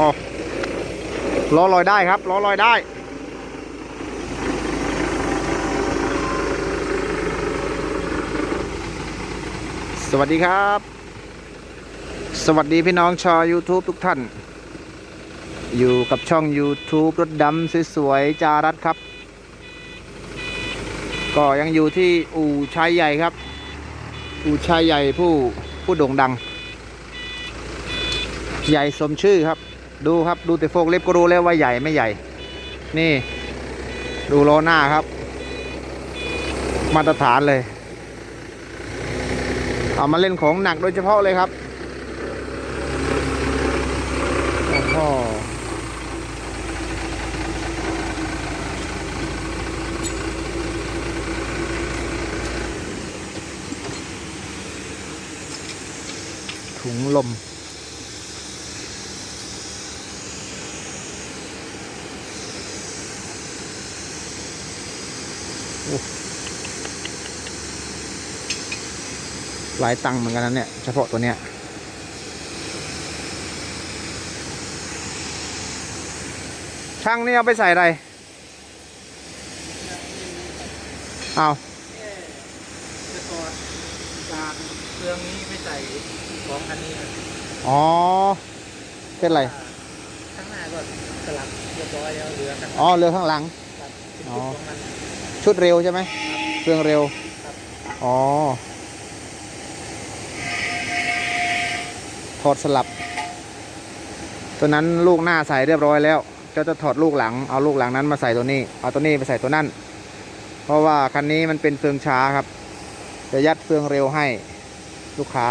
อ๋อล้อลอยได้ครับล้อลอยได้สวัสดีครับ สวัสดีพี่น้องชาว YouTube ทุกท่าน อยู่กับช่อง YouTube รถดำสวยๆจารัดครับ ก็ยังอยู่ที่อู่ชายใหญ่ครับ อู่ชายใหญ่ผู้ผู้โด่งดัง ใหญ่สมชื่อครับ ดูครับดูแต่โฟกเล็บก็รู้แล้วว่าใหญ่ไม่ใหญ่ นี่ ดูโลหน้าครับ มาตรฐานเลย เอามาเล่นของหนักโดยเฉพาะเลยครับโอ้โหถุงลม หลายตังค์เหมือนกันนะเนี่ย เฉพาะตัวเนี้ยช่างนี่เอาไปใส่อะไร เอาจะถอดจากเครื่องนี้ไปใส่ของคันนี้ครับอ๋อ เป็นไร ข้างหน้าก็สลับเรียบร้อยแล้วเหลือข้างหอ๋ลัอเรือข้างหลังครับเป็นอ๋อ ชุดเร็วใช่ไหมเครื่องเร็ว อ๋อ ถอดสลับ ตัวนั้นลูกหน้าใส่เรียบร้อยแล้ว ก็จะถอดลูกหลัง เอาลูกหลังนั้นมาใส่ตัวนี้ เอาตัวนี้ไปใส่ตัวนั้นเพราะว่าคันนี้มันเป็นเฟืองช้าครับ จะยัดเฟืองเร็วให้ลูกค้า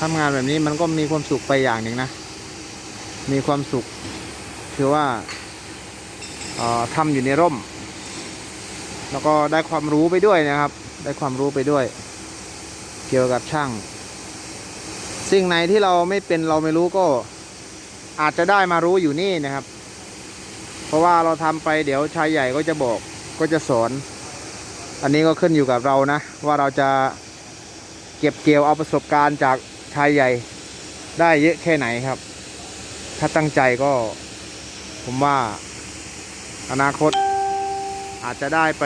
ทำงานแบบนี้มันก็มีความสุขไปอย่างหนึ่งนะ มีความสุข คือว่าออทำอยู่ในร่ม แล้วก็ได้ความรู้ไปด้วยนะครับ ได้ความรู้ไปด้วย เกี่ยวกับช่าง สิ่งไหนที่เราไม่เป็นเราไม่รู้ก็อาจจะได้มารู้อยู่นี่นะครับ เพราะว่าเราทำไปเดี๋ยวชายใหญ่ก็จะบอกก็จะสอน อันนี้ก็ขึ้นอยู่กับเรานะ ว่าเราจะเก็บเกี่ยวเอาประสบการณ์จาก ชายใหญ่ได้เยอะแค่ไหนครับ ถ้าตั้งใจก็ ผมว่า อนาคต อาจจะได้ไป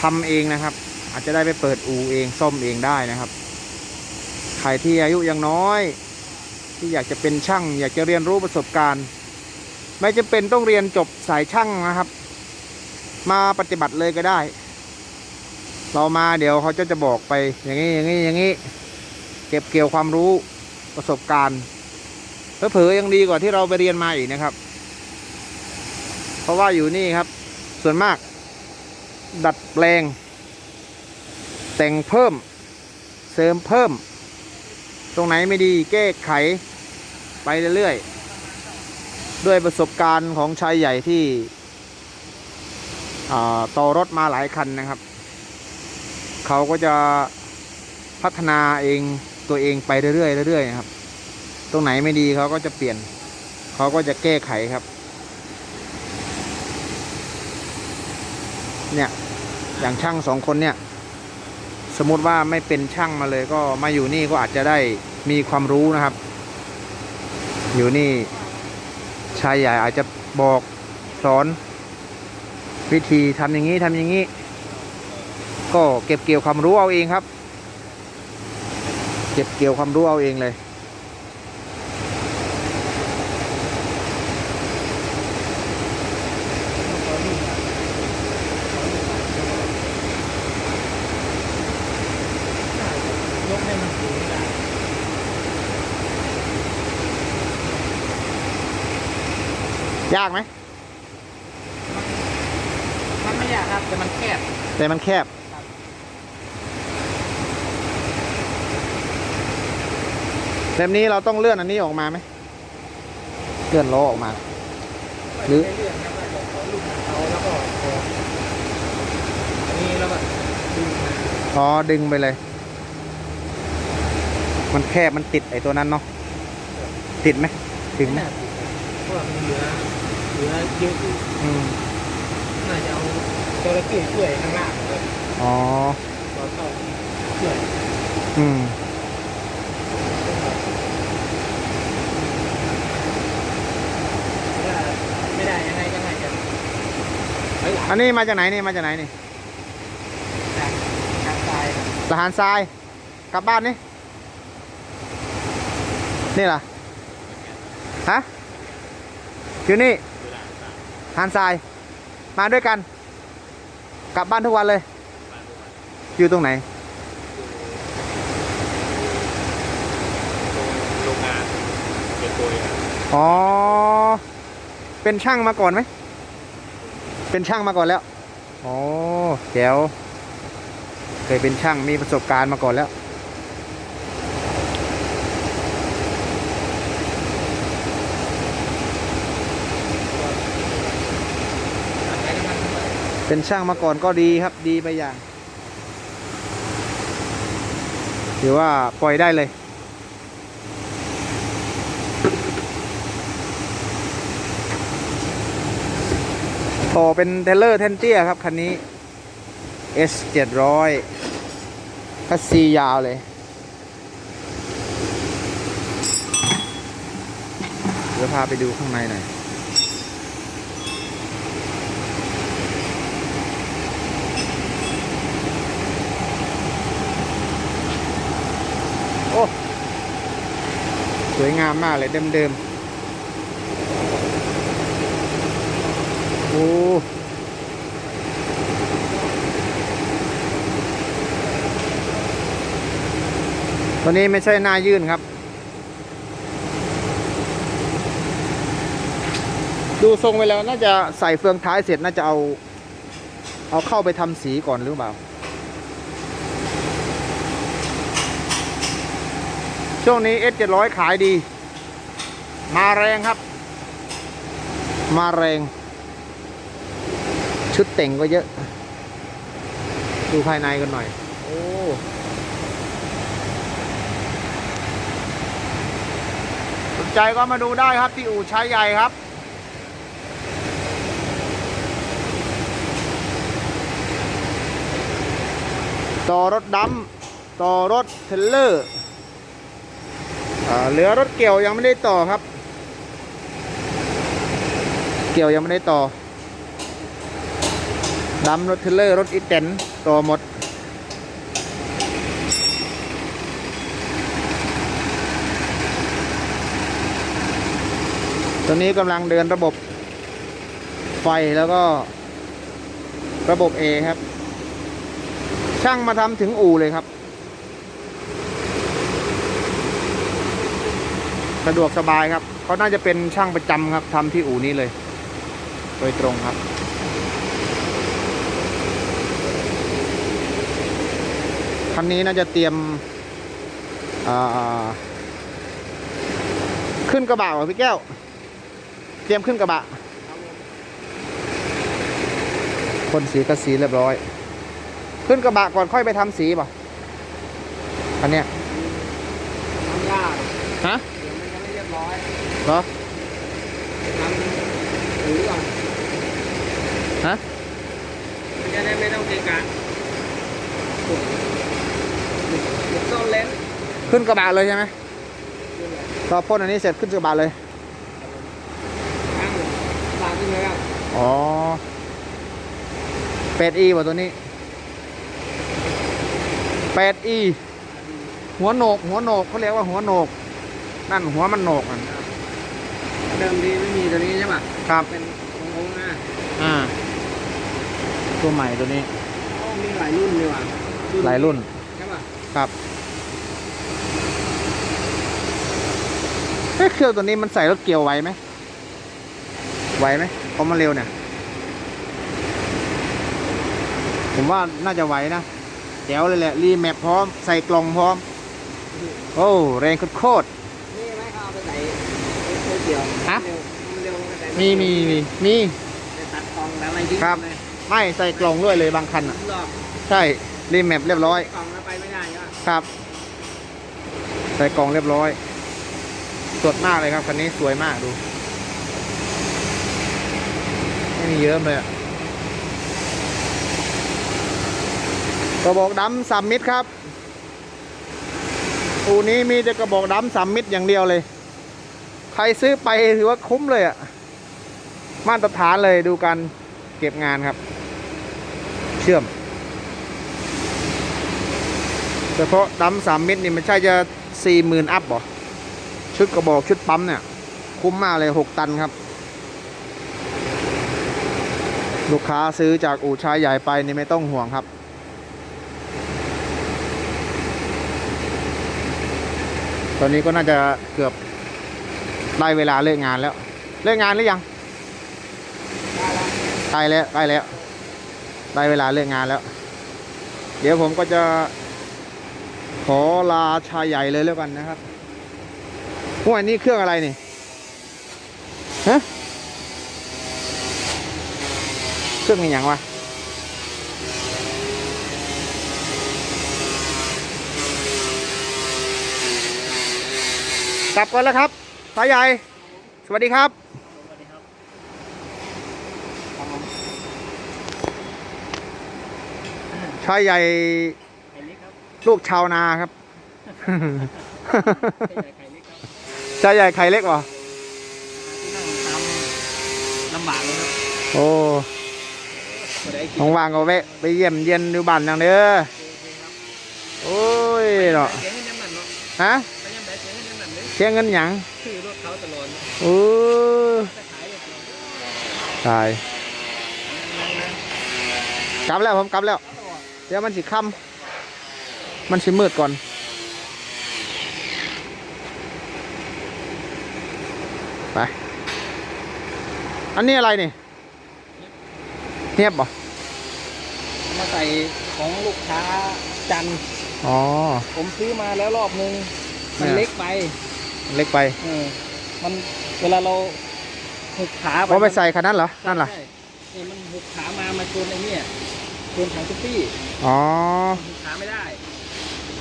ทำเองนะครับ อาจจะได้ไปเปิดอู่เองซ่อมเองได้นะครับใครที่อายุยังน้อย ที่อยากจะเป็นช่าง อยากจะเรียนรู้ประสบการณ์ ไม่จำเป็นต้องเรียนจบสายช่างนะครับ มาปฏิบัติเลยก็ได้ เรามาเดี๋ยวเขาจะจะบอกไปอย่างนี้อย่างนี้อย่างนี้ เก็บเกี่ยวความรู้ประสบการณ์เผลอๆยังดีกว่าที่เราไปเรียนมาอีกนะครับ เพราะว่าอยู่นี่ครับ ส่วนมาก ดัดแปลง แต่งเพิ่ม เสริมเพิ่ม ตรงไหนไม่ดีแก้ไข ไปเรื่อยๆ ด้วยประสบการณ์ของชายใหญ่ที่ต่อรถมาหลายคันนะครับ เขาก็จะพัฒนาเอง ตัวเองไปเรื่อยๆเรื่อยๆนะครับ ตรงไหนไม่ดีเขาก็จะเปลี่ยน เขาก็จะแก้ไขครับ เนี่ย อย่างช่างสองคนเนี่ย สมมติว่าไม่เป็นช่างมาเลยก็มาอยู่นี่ก็อาจจะได้มีความรู้นะครับ อยู่นี่ชายใหญ่อาจจะบอกสอน วิธีทำอย่างนี้ทำอย่างนี้ ก็เก็บเกี่ยวความรู้เอาเองครับ เก็บเกี่ยวความรู้เอาเองเลย ยกให้มันสูงได้ ยากไหมมันไม่ยากครับ แต่มันแคบ แต่มันแคบ แบบนี้เราต้องเลื่อนอันนี้ออกมาไหมเลื่อนล้อออกมา หรือไม่ได้เลื่อนครับว่าเราขอลูกเขาแล้วก็ขออันนี้แล้วก็ดึงมาอ๋อดึงไปเลย มันแคบมันติดไอ้ตัวนั้นเนาะติดไหมถึงไหมเพราะว่ามันเหลือเหลือเยอะอยู่อืมน่าจะเอาจระเข้ช่วยข้างล่างเลยอ๋อตอนเข้าช่วยอืม ถ้าไม่ได้ยังไงก็น่าจะเฮ้ยหลัง อันนี้มาจากไหนนี่มาจากไหนนี่จากทางซ้ายครับทหารทราย กลับบ้านนี่ นี่ล่ะฮะอยู่นี่ทหารทราย มาด้วยกัน กลับบ้านทุกวันเลย อยู่ตรงไหนโรงงานเก็บโกยครับอ๋อ เป็นช่างมาก่อนไหม เป็นช่างมาก่อนแล้วอ๋อแจ๋วเคยเป็นช่างมีประสบการณ์มาก่อนแล้ว เป็นช่างมาก่อนก็ดีครับดีไปอย่างถือว่าปล่อยได้เลย ต่อเป็นเทเลอร์เทนเตียครับ คันนี้ S 700คัสซียาวเลย เดี๋ยวพาไปดูข้างในหน่อย โอ้ สวยงามมากเลยเดิมๆ โอ้ตัวนี้ไม่ใช่หน้ายื่นครับ ดูทรงไปแล้วน่าจะใส่เฟืองท้ายเสร็จน่าจะเอา เอาเข้าไปทำสีก่อนหรือเปล่า ช่วงนี้ S 700 ขายดี มาแรงครับ มาแรง ชุดแต่งก็เยอะ ดูภายในกันหน่อย โอ้สนใจก็มาดูได้ครับที่อู่ชายใหญ่ครับต่อรถดำต่อรถเทลเลอร์เหลือรถเกี่ยวยังไม่ได้ต่อครับ เกี่ยวยังไม่ได้ต่อ ดำรถเทเลอร์ รถอีแตนต่อหมดตอนนี้กำลังเดินระบบไฟแล้วก็ระบบ A ครับ ช่างมาทำถึงอู่เลยครับ สะดวกสบายครับเขาน่าจะเป็นช่างประจำครับทำที่อู่นี้เลย โดยตรงครับ คันนี้น่าจะเตรียมอ่าขึ้นกระบะเหรอพี่แก้ว เตรียมขึ้นกระบะคนสีก็สีเรียบร้อย ขึ้นกระบะก่อนค่อยไปทำสีป่ะคันเนี้ยทำยากฮะเดี๋ยวมันยังไม่เรียบร้อยเหรอทำหรือก่อนฮะมันจะได้ไม่ต้องเกะกะขุดขุดซ่อนเลนส์ ขึ้นกระบะเลยใช่ไหมขึ้นเลยรอพ่นอันนี้เสร็จขึ้นกระบะเลยตั้งตางขึ้นเลยครับอ๋อเป็ดอีว่ะตัวนี้เป็ดอีหัวโหนก หัวโหนกเขาเรียกว่าหัวโหนก นั่นหัวมันโหนกอะเดิมทีไม่มีตัวนี้ใช่ป่ะครับเป็นวงๆนะอ่าตัวใหม่ตัวนี้อ๋อมีหลายรุ่นเลยว่ะหลายรุ่นใช่ป่ะครับ เอ๊ะเครื่องตัวนี้มันใส่รถเกี่ยวไหวไหมไหวไหมเพราะมันเร็วเนี่ย ผมว่าน่าจะไหวนะแจ๋วเลยแหละรีแมปพร้อมใส่กล่องพร้อม โอ้แรงโคตรนี่ไหมเขาเอาไปใส่ไม่เกี่ยวฮะเร็วมันเร็วไปใส่ๆมีมีมีมีไปตัดกล่องแล้วอะไรทิ้งครับเลยไม่ใส่กล่องด้วยเลยบางคันอะหลอกใช่รีแมปเรียบร้อยกล่องแล้วไปไม่ได้ก็ครับใส่กล่องเรียบร้อย สดมากเลยครับคันนี้สวยมากดู ไม่มีเยอะเลยกระบอกดำสามมิตรครับอูนี้มีแต่กระบอกดำสามมิตรอย่างเดียวเลย ใครซื้อไปถือว่าคุ้มเลยอะมาตรฐานเลยดูกันเก็บงานครับ เชื่อม เฉพาะดำสามมิตรนี่มันใช่จะสี่หมื่นอัพหรอ ชุดกระบอกชุดปั๊มเนี่ย คุ้มมากเลยหกตันครับ ลูกค้าซื้อจากอู่ชายใหญ่ไปนี่ไม่ต้องห่วงครับ ตอนนี้ก็น่าจะเกือบได้เวลาเลิกงานแล้ว เลิกงานหรือยังใกล้แล้วใกล้แล้วได้เวลาเลิกงานแล้ว เดี๋ยวผมก็จะขอลาชายใหญ่เลยแล้วกันนะครับ วกอันนี้เครื่องอะไรนี่ฮะเครื่องอย่างวะกลับก่อนแล้วครับสายใหญ่ สวัสดีครับสวัสดีครับชายใหญ่ ลูกชาวนาครับ ชายใหญ่ไข่เล็กวะที่นั่งตามลำบากเลยครับโอ้บ่ได้กินว่างก็แวะไปเยี่ยมเยียนดูบ้านอย่างเด้อโอ้ยเนาะฮะเสียงเงินหยังคือรถเขาตลอดโอ้ตายกลับแล้วผมกลับแล้ว เดี๋ยวมันสิค่ำมันสิมืดก่อน ไป อันนี้อะไรนี่เทียบบ่มาใส่ของลูกค้าจันทร์อ๋อ ผมซื้อมาแล้วรอบนึง มันเนี่ย เล็กไปเล็กไปเออมันเวลาเราหุกขาเอาไปใส่คันนั้นเหรอ นั่นล่ะ ใช่เนี่ยมันหุกขามามาชนไอ้เนี่ยชนถังตุ๊กปี้อ๋อ หุกขาไม่ได้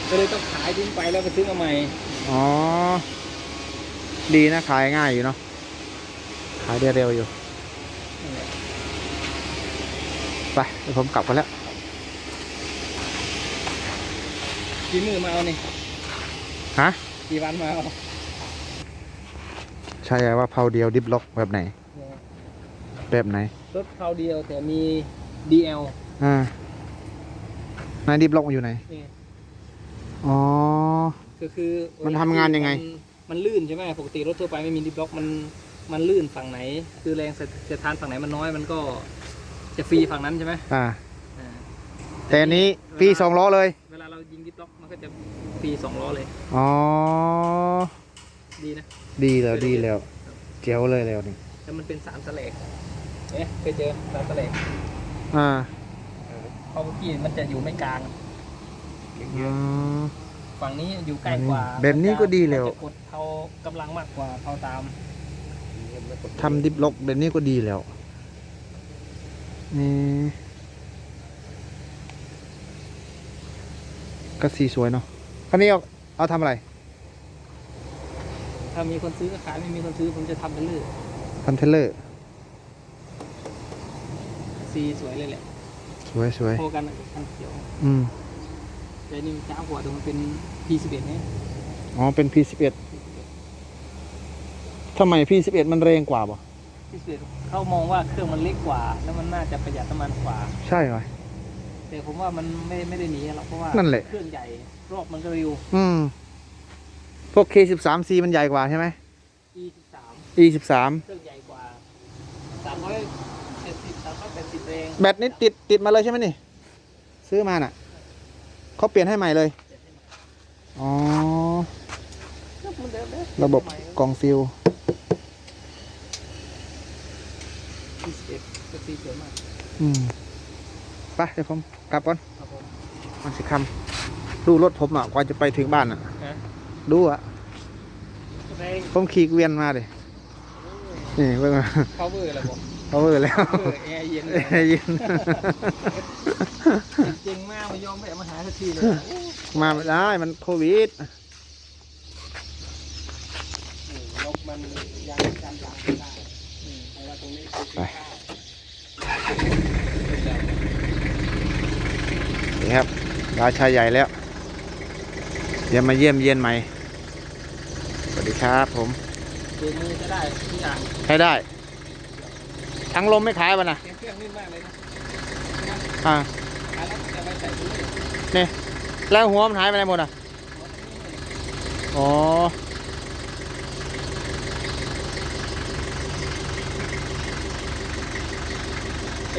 ก็เลยต้องขายทิ้งไปแล้วไปซื้อมาใหม่ อ๋อ ดีนะ ขายง่ายอยู่เนาะขายได้เร็วอยู่นั่นแหละไปเดี๋ยวผมกลับกันแล้วกี่มือมาเอานี่ฮะกี่วันมาเอาใช่ว่าเผาเดียวดิฟล็อกแบบไหน แบบไหนรถคราวเดียวแต่มี DL อ่าในดิฟล็อกมันอยู่ไหนนี่อ๋อ ก็คือมันทำงานยังไง มันมันลื่นใช่ไหมปกติรถทั่วไปไม่มีดิฟล็อกมันมันลื่นฝั่งไหน คือแรงเสียดทานฝั่งไหนมันน้อยมันก็จะฟรีฝั่งนั้นใช่ไหมอ่า อ่าแต่อันนี้ฟรีสองล้อเลย เวลาเรายิงดิฟล็อกมันก็จะฟรีสองล้อเลยอ๋อ ดีนะ ดีแล้วดีแล้วเจ๋วเลยแล้วนี่ แล้วมันเป็นสามแสลกเอ๊ะเคยเจอสามแสลกอ่าเพราะเมื่อกี้มันจะอยู่ไม่กลางอ๋อ ฝั่งนี้อยู่ใกล้กว่าแบบนี้ก็ดีแล้ว มันจะกดเท่ากำลังมากกว่าเท่าตามทำดิฟล็อกแบบนี้ก็ดีแล้วนี่ก็สีสวยเนาะคันนี้เอาเอาทำอะไรถ้ามีคนซื้อก็ขายไม่มีคนซื้อผมจะทำเป็นลื่อทำเทเลอร์ซีสวยเลยแหละสวยสวยโคกันอันเขียว อืม แต่นี่มันจ้าหัวแต่มันเป็น P11 เนี่ยอ๋อ เป็น P11 ทำไม P11 มันแรงกว่าบ่ P11 เขามองว่าเครื่องมันเล็กกว่า แล้วมันน่าจะประหยัดน้ำมันกว่า ใช่ไหมแต่ผมว่ามันไม่ไม่ได้หนีหรอกเพราะว่านั่นแหละเครื่องใหญ่รอบมันก็เร็ว อืม พวก K13C มันใหญ่กว่าใช่ไหม E13 E13 เครื่องใหญ่กว่า370 380แรงแบตนี่ติดติดมาเลยใช่ไหมนี่ ซื้อมาน่ะ เขาเปลี่ยนให้ใหม่เลย อ๋อมันเดิมเลยระบบกล่องฟิล21ก็ซีสวยมากอืมไปเดี๋ยวผมกลับก่อนครับผมมันสิคำดูรถผมอะกว่าจะไปถึงบ้านอะนะดูอะแรงผมขี่เกวียนมาดินี่เพิ่งมา power อะไรบอกเขาเวอร์แล้ว power แอร์เย็นเย็นจริงมากไม่ยอมแวะมาหาสักทีเลยมาไม่ได้มันโควิด นกมันยังจำหลังไม่ได้อืมเพราะว่าตรงนี้คือไปข้าวนี่ครับราชาใหญ่แล้ว เดี๋ยวมาเยี่ยมเยียนใหม่ สวัสดีครับผมดูมือจะได้ทุกอย่าง ใช้ได้ ทั้งลมไม่ขายป่ะนะเครื่องเครื่องนิ่มมากเลยนะอ่าขายแล้วจะไปใส่ถุงเลยนี่แล้วหัวมันหายไปไหนหมดอะอ๋อ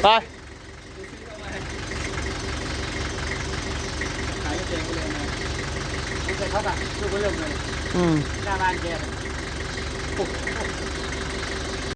ไปขายไม่เจงก็เลยมาไม่ใช่เขาแบบลูกก็เริ่มเลยอืมหน้าบ้านแกโอ้โห